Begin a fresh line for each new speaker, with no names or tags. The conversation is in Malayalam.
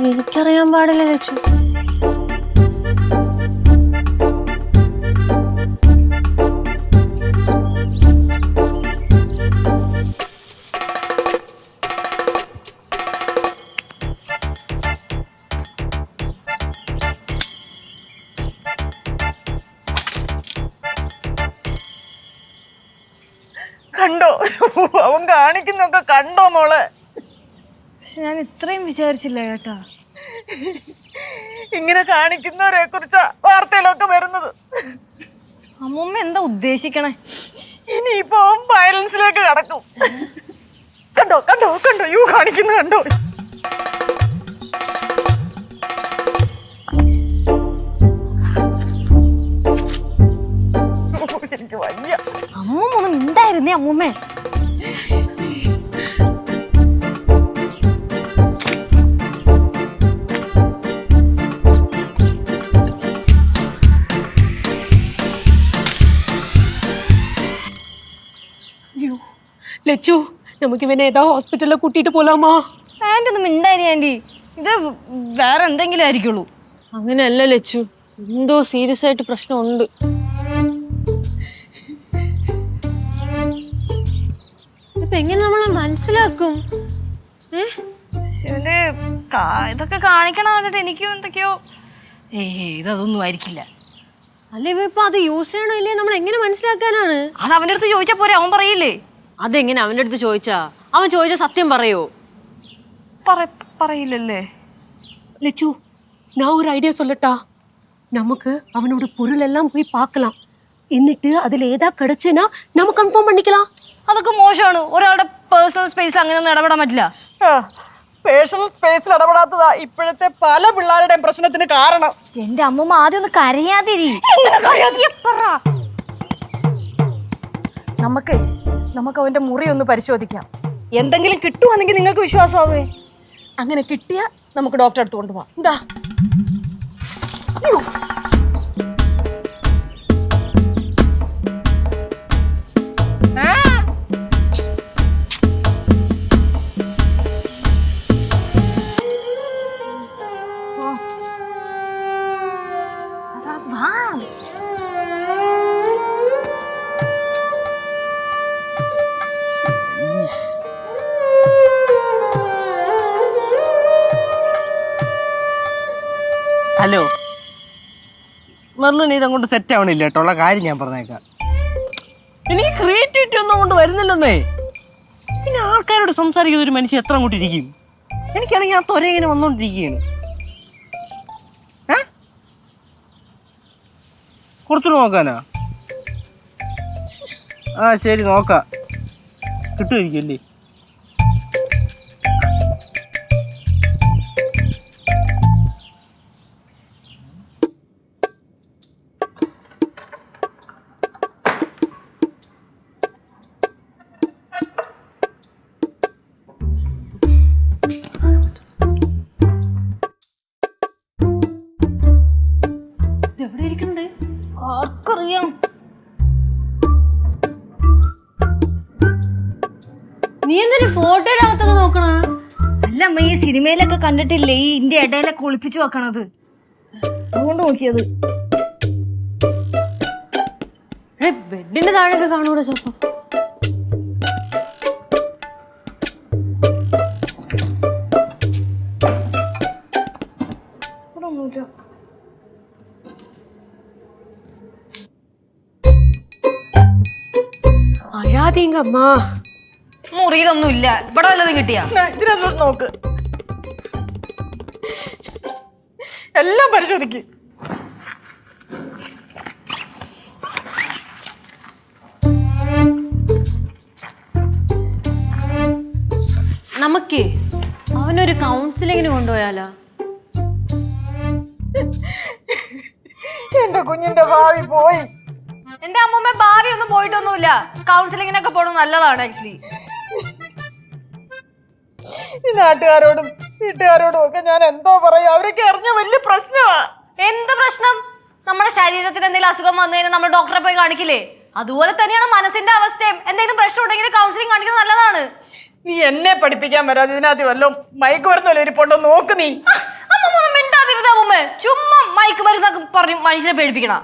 എനിക്കറിയാൻ പാടില്ല ലച്ചു
കണ്ടോ? അവൻ കാണിക്കുന്നൊക്കെ കണ്ടോ മോളെ?
പക്ഷെ ഞാൻ ഇത്രയും വിചാരിച്ചില്ല കേട്ടോ.
ഇങ്ങനെ കാണിക്കുന്നവരെ കുറിച്ചാ വാർത്തയിലൊക്കെ വരുന്നത്.
അമ്മൂമ്മ എന്താ ഉദ്ദേശിക്കണേ?
ഇനിയിപ്പോ വയലൻസിലേക്ക് കടക്കും. കണ്ടോ കണ്ടോ കണ്ടോ? യു കാണിക്കുന്നു കണ്ടോ?
അമ്മൂമ്മേ
ലച്ചു നമുക്ക് ഇവനെ ഏതാ ഹോസ്പിറ്റലിൽ കൂട്ടിയിട്ട് പോലാമാ?
ആന്റി ഒന്നും ഉണ്ടായിരി ആന്റി ഇത് വേറെ എന്തെങ്കിലും ആയിരിക്കുള്ളൂ.
അങ്ങനെയല്ല ലച്ചു എന്തോ സീരിയസ് ആയിട്ട് പ്രശ്നമുണ്ട്. ഇപ്പൊ എങ്ങനെ നമ്മളെ മനസ്സിലാക്കും ഏ
ശിവന്റെ കാ- ഇതൊക്കെ കാണിക്കണം കണ്ടിട്ട് എനിക്കും എന്തൊക്കെയോ ഏയ് ഇതൊന്നും ആയിരിക്കില്ല
അല്ല ഇവ ഇപ്പൊ അത് യൂസ് ചെയ്യണോ ഇല്ലേ നമ്മൾ എങ്ങനെ മനസ്സിലാക്കാനാണ്
അത് അവൻ്റെ അടുത്ത് ചോദിച്ചാൽ പോരെ അവൻ പറയില്ലേ
അതെങ്ങനെ അവന്റെ അടുത്ത് ചോദിച്ചാ അവൻ ചോദിച്ച സത്യം പറയോ
പറ പറയില്ലല്ലേ
லெச்சு நான் ஒரு ஐடியா சொல்லட்டா நமக்கு அவனோட பொருள் எல்லாம் போய் பார்க்கலாம் എന്നിട്ട് അതിൽ ഏതാ കിടച്ചേനാ നമ്മ കൺഫേം പണിക്കലാം.
അതൊക്കെ മോശമാണ്. ഒരാളുടെ പേഴ്സണൽ സ്പേസിൽ അങ്ങനെയൊന്നും ഇടപെടാൻ പറ്റില്ല.
പേഴ്സണൽ സ്പേസിൽ ഇടപെടാത്തതാ ഇപ്പോഴത്തെ പല പിള്ളേരുടെയും പ്രശ്നത്തിന് കാരണം.
എന്റെ അമ്മമ്മ ആദ്യം ഒന്ന് കരയാതിരി
നമുക്ക് നമുക്ക് അവന്റെ മുറി ഒന്ന് പരിശോധിക്കാം. എന്തെങ്കിലും കിട്ടുവാണെങ്കിൽ നിങ്ങൾക്ക് വിശ്വാസമാവേ. അങ്ങനെ കിട്ടിയാ നമുക്ക് ഡോക്ടറെ അടുത്ത് കൊണ്ടുപോവാം എന്താ
ഹലോ. മെർലിന് ഇതങ്ങോട്ട് സെറ്റ് ആവണില്ല കേട്ടോ. ഉള്ള കാര്യം ഞാൻ പറഞ്ഞേക്കാം. എനിക്ക് ക്രിയേറ്റിവിറ്റി ഒന്നും കൊണ്ട് വരുന്നില്ലെന്നേ. പിന്നെ ആൾക്കാരോട് സംസാരിക്കുന്ന ഒരു മനുഷ്യൻ എത്ര അങ്ങോട്ട് ഇരിക്കും? എനിക്കാണെങ്കിൽ ആ തൊര ഇങ്ങനെ വന്നുകൊണ്ടിരിക്കുകയാണ് ഏ? കുറച്ചുകൂടെ നോക്കാനാ? ആ ശരി നോക്കാം. കിട്ടുമായിരിക്കും അല്ലേ?
ആർക്കറിയാം.
നീ എന്തൊരു ഫോട്ടോയുടെ നോക്കണ?
അല്ല അമ്മ ഈ സിനിമയിലൊക്കെ കണ്ടിട്ടില്ലേ? ഈ ഇന്ത്യ ഇടയിലൊക്കെ ഒളിപ്പിച്ചു വെക്കണത്. അതുകൊണ്ട് നോക്കിയത്.
ബെഡിന്റെ താഴെയൊക്കെ കാണൂടെ ചിലപ്പോ
അമ്മാ.
മുറിയിലൊന്നും ഇല്ല ഇവിടെ വല്ലതും കിട്ടിയാ?
ഇതിനകത്തോട്ട് നോക്ക്. എല്ലാം പരിശോധിക്ക്.
നമുക്ക് അവനൊരു കൗൺസിലിങ്ങിന് കൊണ്ടുപോയാലോ?
എന്റെ കുഞ്ഞിന്റെ ഭാവി പോയി.
എന്റെ അമ്മമ്മ ഭാവി ഒന്നും പോയിട്ടൊന്നുമില്ല. കൗൺസിലിങ്ങിനൊക്കെ പോണത് നല്ലതാണ് ആക്ച്വലി
ഈ നാട്ടുകാരോടും വീട്ടുകാരോടും ഒക്കെ ഞാൻ എന്തോ പറയാ. അവരൊക്കെ അറിഞ്ഞ വലിയ പ്രശ്നമാ.
എന്ത് പ്രശ്നം? നമ്മുടെ ശരീരത്തിന് എന്തെങ്കിലും അസുഖം വന്നു കഴിഞ്ഞാൽ നമ്മൾ ഡോക്ടറെ പോയി കാണിക്കില്ലേ? അതുപോലെ തന്നെയാണ് മനസ്സിന്റെ അവസ്ഥയും. എന്തെങ്കിലും പ്രശ്നം ഉണ്ടെങ്കിൽ കൗൺസിലിംഗ് കാണിക്കുന്നത് നല്ലതാണ്.
നീ എന്നെ പഠിപ്പിക്കാൻ വരാതെ ഇതിനകത്ത് വല്ലതും മയക്ക് മരുന്നല്ലോ ഇരിപ്പുണ്ടോ? നോക്ക് നീ.
അമ്മ മിണ്ടാതിരുതാ അമ്മ ചുമ്മാ മയക്ക് മരുന്നൊക്കെ പറഞ്ഞ് മനുഷ്യനെ പേടിപ്പിക്കണ.